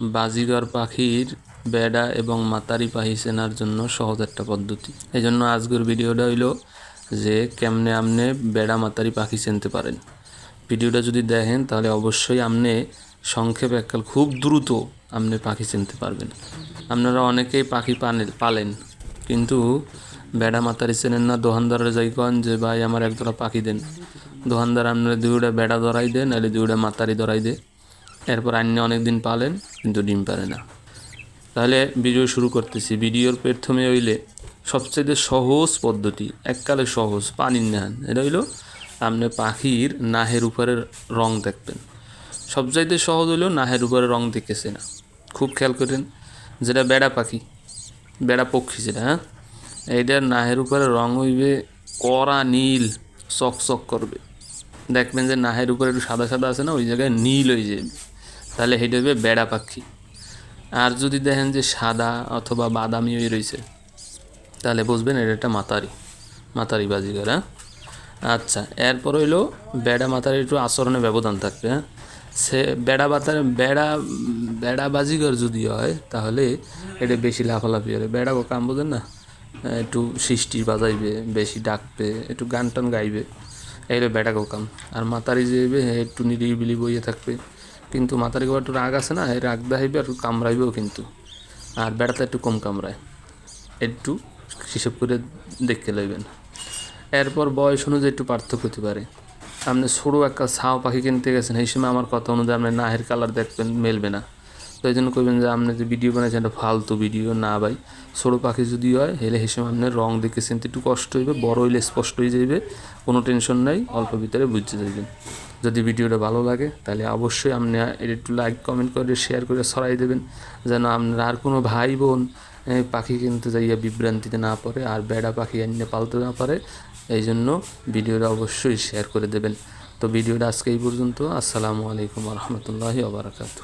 বাজিগর পাখির বেড়া এবং মাতারি পাখি চেনার জন্য সহজ একটা পদ্ধতি। এই জন্য আজকের ভিডিওটা হইল যে কেমনে আপনি বেড়া মাতারি পাখি চিনতে পারেন। ভিডিওটা যদি দেখেন তাহলে অবশ্যই আপনি সংক্ষেপে এককাল খুব দ্রুত আপনি পাখি চিনতে পারবেন। আপনারা অনেকেই পাখি পানে পালেন, কিন্তু বেড়া মাতারি চেনেন না। দোকানদারের যাই কন যে, ভাই, আমার একজোড়া পাখি দেন। দোকানদার আপনারা দুইটা বেড়া ধরাই দেন নাহলে দুইটা মাতারি ধরাই দে এরপর আন্য অনেক দিন পালেন, কিন্তু ডিম পারে না। তাহলে ভিডিও শুরু করতেছি। ভিডিওর প্রথমে হইলে সবচেয়ে সহজ পদ্ধতি, এককালে সহজ, পানির নাহান এটা হইল আপনি পাখির নাহের উপরের রং দেখবেন। সবচাইতে সহজ হইলেও নাহের উপরে রং দেখেছে না। খুব খেয়াল করেন, যেটা বেড়া পাখি, বেড়া পক্ষী যেটা হ্যাঁ? এইটার নাহের উপরে রং হইবে কড়া নীল, চকচক করবে। দেখবেন যে নাহের উপরে একটু সাদা সাদা আছে না, ওই জায়গায় নীল হয়ে যাবে। তাহলে সেটা হবে বেড়া পাখি। আর যদি দেখেন যে সাদা অথবা বাদামি হয়ে রয়েছে, তাহলে বুঝবেন এটা একটা মাতারি মাতারি বাজিগার হ্যাঁ? আচ্ছা এরপর হইল বেড়া মাতারি একটু আচরণে ব্যবধান থাকবে হ্যাঁ? সে বেড়া বাতার, বেড়া বেড়া বাজিগর যদি হয়, তাহলে এটা বেশি লাফালাফি হবে বেড়া কাম বোঝেন না? একটু সৃষ্টি বাজাইবে, বেশি ডাকবে, একটু গান টান গাইবে এই হলো বেড়া কাম। আর মাতারি যে একটু নিরিবিলি বইয়ে থাকবে। কিন্তু মাতারি গোয়া একটু রাগ আছে না, এই রাগ দেখাইবে আর কামড়াইবেও কিন্তু। আর বেড়াতে একটু কম কামড়ায়। একটু হিসেব করে দেখতে লইবেন। এরপর বয়স অনুযায়ী একটু পার্থক্য হতে পারে। আপনি ছোটো একটা ছাও পাখি কিনতে গেছেন, এই সময় আমার কথা অনুযায়ী আপনি নাহের কালার দেখবেন, মেলবে না। তো এই জন্য করবেন যে আপনি যে ভিডিও বানাইছেন, এটা ফালতু ভিডিও না ভাই। ছোটো পাখি যদি হয়, হেলে সময় আপনি রং দেখে চিনতে একটু কষ্ট হইবে, বড় হইলে স্পষ্ট হয়ে যাইবে, কোনো টেনশন নাই, অল্প ভিতরে বুঝতে যাইবেন। যদি ভিডিওটা ভালো লাগে, তাহলে অবশ্যই আপনি একটু লাইক কমেন্ট করে শেয়ার করে সরাই দেবেন, যেন আপনার আর কোনো ভাই বোন পাখি কিনতে যাইয়া বিভ্রান্তিতে না পড়ে আর বেড়া পাখি এনে পালতে না পারে, এই জন্য ভিডিওটা অবশ্যই শেয়ার করে দেবেন। তো ভিডিওটা আজকে এই পর্যন্ত। আসসালামু আলাইকুম রহমতুল্লাহি আবরাকাতু